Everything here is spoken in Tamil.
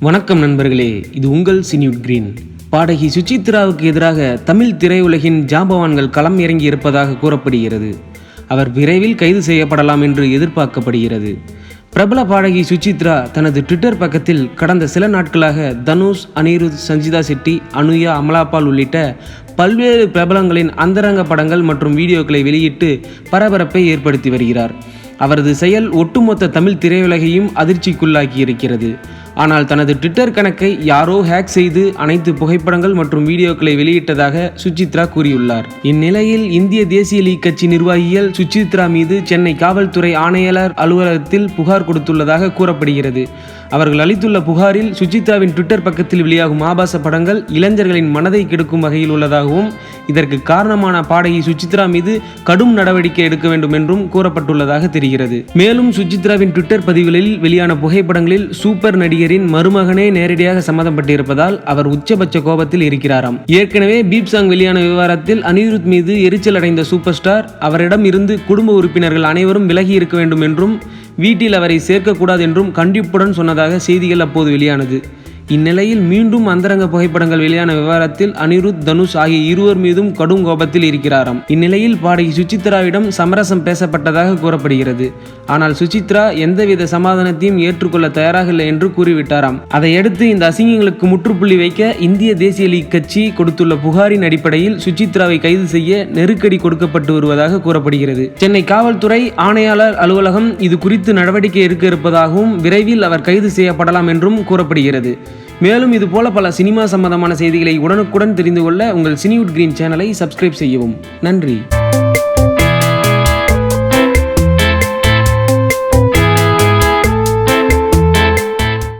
வணக்கம் நண்பர்களே இது உங்கள் சினியூட் கிரீன். பாடகி சுச்சித்ராவுக்கு எதிராக தமிழ் திரையுலகின் ஜாம்பவான்கள் களம் இறங்கி இருப்பதாக கூறப்படுகிறது. அவர் விரைவில் கைது செய்யப்படலாம் என்று எதிர்பார்க்கப்படுகிறது. பிரபல பாடகி சுச்சித்ரா தனது ட்விட்டர் பக்கத்தில் கடந்த சில நாட்களாக தனுஷ் அனிருத் சஞ்சிதா செட்டி அனுயா அமலாபால் உள்ளிட்ட பல்வேறு பிரபலங்களின் அந்தரங்க படங்கள் மற்றும் வீடியோக்களை வெளியிட்டு பரபரப்பை ஏற்படுத்தி வருகிறார். அவரது செயல் ஒட்டுமொத்த தமிழ் திரையுலகையும் அதிர்ச்சிக்குள்ளாக்கி இருக்கிறது ஆனால் தனது ட்விட்டர் கணக்கை யாரோ ஹேக் செய்து அனைத்து புகைப்படங்கள் மற்றும் வீடியோக்களை வெளியிட்டதாக சுச்சித்ரா கூறியுள்ளார். இந்நிலையில் இந்திய தேசிய லீக் கட்சி நிர்வாகிகள் சுச்சித்ரா மீது சென்னை காவல்துறை ஆணையாளர் அலுவலகத்தில் புகார் கொடுத்துள்ளதாக கூறப்படுகிறது. அவர்கள் அளித்துள்ள புகாரில் சுச்சித்ராவின் ட்விட்டர் பக்கத்தில் வெளியாகும் ஆபாச படங்கள் இளைஞர்களின் மனதை கெடுக்கும் வகையில் உள்ளதாகவும் இதற்கு காரணமான பாடகி சுசித்ரா மீது கடும் நடவடிக்கை எடுக்க வேண்டும் என்றும் கூறப்பட்டுள்ளதாக தெரிகிறது. மேலும் சுஜித்ராவின் ட்விட்டர் பதிவுகளில் வெளியான புகைப்படங்களில் சூப்பர் நடிகரின் மருமகனே நேரடியாக சம்மதப்பட்டிருப்பதால் அவர் உச்சபட்ச கோபத்தில் இருக்கிறாராம். ஏற்கனவே பீப் சாங் வெளியான விவகாரத்தில் அனிருத் மீது எரிச்சல் அடைந்த சூப்பர் ஸ்டார் அவரிடம் இருந்து குடும்ப உறுப்பினர்கள் அனைவரும் விலகி இருக்க வேண்டும் என்றும் வீட்டில் அவரை சேர்க்கக்கூடாது என்றும் கண்டிப்புடன் சொன்னதாக செய்திகள் அப்போது வெளியானது. இந்நிலையில் மீண்டும் அந்தரங்க புகைப்படங்கள் வெளியான விவகாரத்தில் அனிருத் தனுஷ் ஆகிய இருவர் மீதும் கடும் கோபத்தில் இருக்கிறாராம். இந்நிலையில் பாடகி சுசித்ராவிடம் சமரசம் பேசப்பட்டதாக கூறப்படுகிறது. ஆனால் சுசித்ரா எந்தவித சமாதானத்தையும் ஏற்றுக்கொள்ள தயாராக இல்லை என்று கூறிவிட்டாராம். அதையடுத்து இந்த அசிங்கங்களுக்கு முற்றுப்புள்ளி வைக்க இந்திய தேசிய லீக் கட்சி கொடுத்துள்ள புகாரின் அடிப்படையில் சுசித்ராவை கைது செய்ய நெருக்கடி கொடுக்கப்பட்டு வருவதாக கூறப்படுகிறது. சென்னை காவல்துறை ஆணையாளர் அலுவலகம் இது குறித்து நடவடிக்கை எடுக்க இருப்பதாகவும் விரைவில் அவர் கைது செய்யப்படலாம் என்றும் கூறப்படுகிறது. மேலும் இது போல பல சினிமா சம்பந்தமான செய்திகளை உடனுக்குடன் தெரிந்து கொள்ள உங்கள் சினிவுட் கிரீன் சேனலை சப்ஸ்கிரைப் செய்யவும். நன்றி.